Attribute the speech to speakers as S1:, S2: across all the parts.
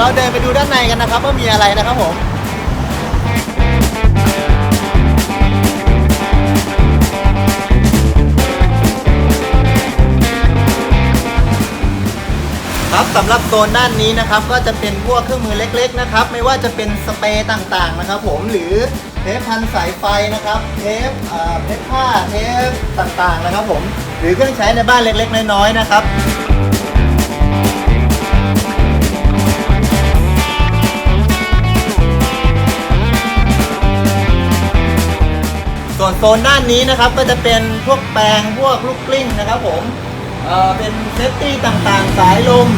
S1: เราเดินไปดูด้านในกันนะครับว่ามีอะไรนะครับผมครับสำหรับโซนด้านนี้นะครับก็จะเป็นพวกเครื่องมือเล็กๆนะครับไม่ว่าจะเป็นสเปรย์ต่างๆนะครับผมหรือเทปพันสายไฟนะครับเทปเอ่อเทปผ้าเทปต่างๆนะครับผมหรือเครื่องใช้ในบ้านเล็กๆ น้อยๆนะครับ วนโซนด้านนี้นะครับก็จะเป็นพวกแปลงพวกลูกกลิ้งนะครับผมเอ่อเป็นเซฟตี้ต่างๆ สายลม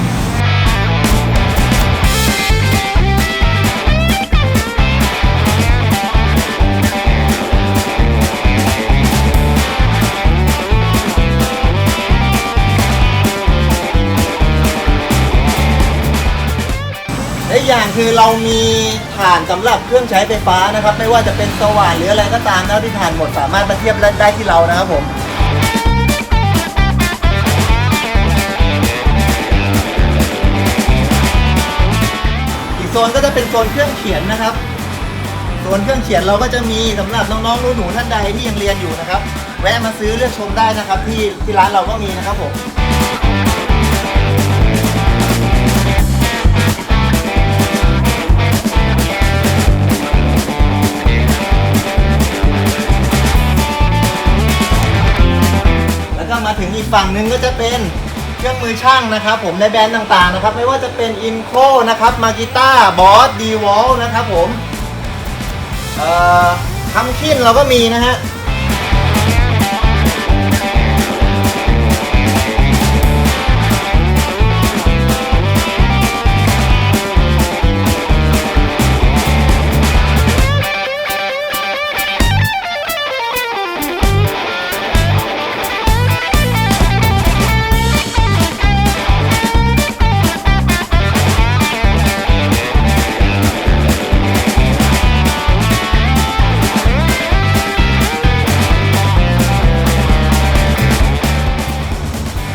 S1: และอีกอย่างคือเรามีถ่านสำหรับเครื่องใช้ไฟฟ้านะครับ ไม่ว่าจะเป็นสว่านหรืออะไรก็ตามนะที่ถ่านหมดสามารถมาเทียบได้ที่เรานะครับผมอีกโซนก็จะเป็นโซนเครื่องเขียนนะครับโซนเครื่องเขียนเราก็จะมีสำหรับน้องๆหนูๆท่านใดที่ยังเรียนอยู่นะครับ แวะมาซื้อเลือกชมได้นะครับ ที่ที่ร้านเราก็มีนะครับผม มาถึงอีกฝั่งหนึ่งก็จะเป็นเครื่องมือช่างนะครับ ผมในแบรนด์ต่างๆนะครับ ไม่ว่าจะเป็นอินโคนะครับมากิต้าบอสดีวอลนะครับผมเอ่อทำขิ้นเราก็มีนะฮะ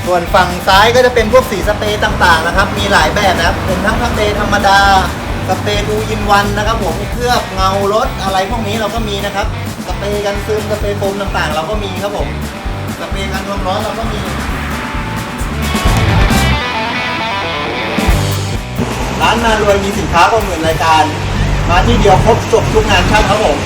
S1: ส่วนฝั่งซ้ายก็จะเป็นพวกสีสเปรย์ต่างๆนะครับ มีหลายแบบนะครับเป็นทั้งสเปรย์ธรรมดาสเปรย์ดูยินวันนะครับผมเคลือบเงารถอะไรพวกนี้เราก็มีนะครับสเปรย์กันซึมสเปรย์โฟมต่างๆ เราก็มีครับผมสเปรย์กันความร้อนเราก็มี ร้านมารวยมีสินค้ากว่าหมื่นรายการ มาที่เดียวครบจบทุกงานช่างครับผม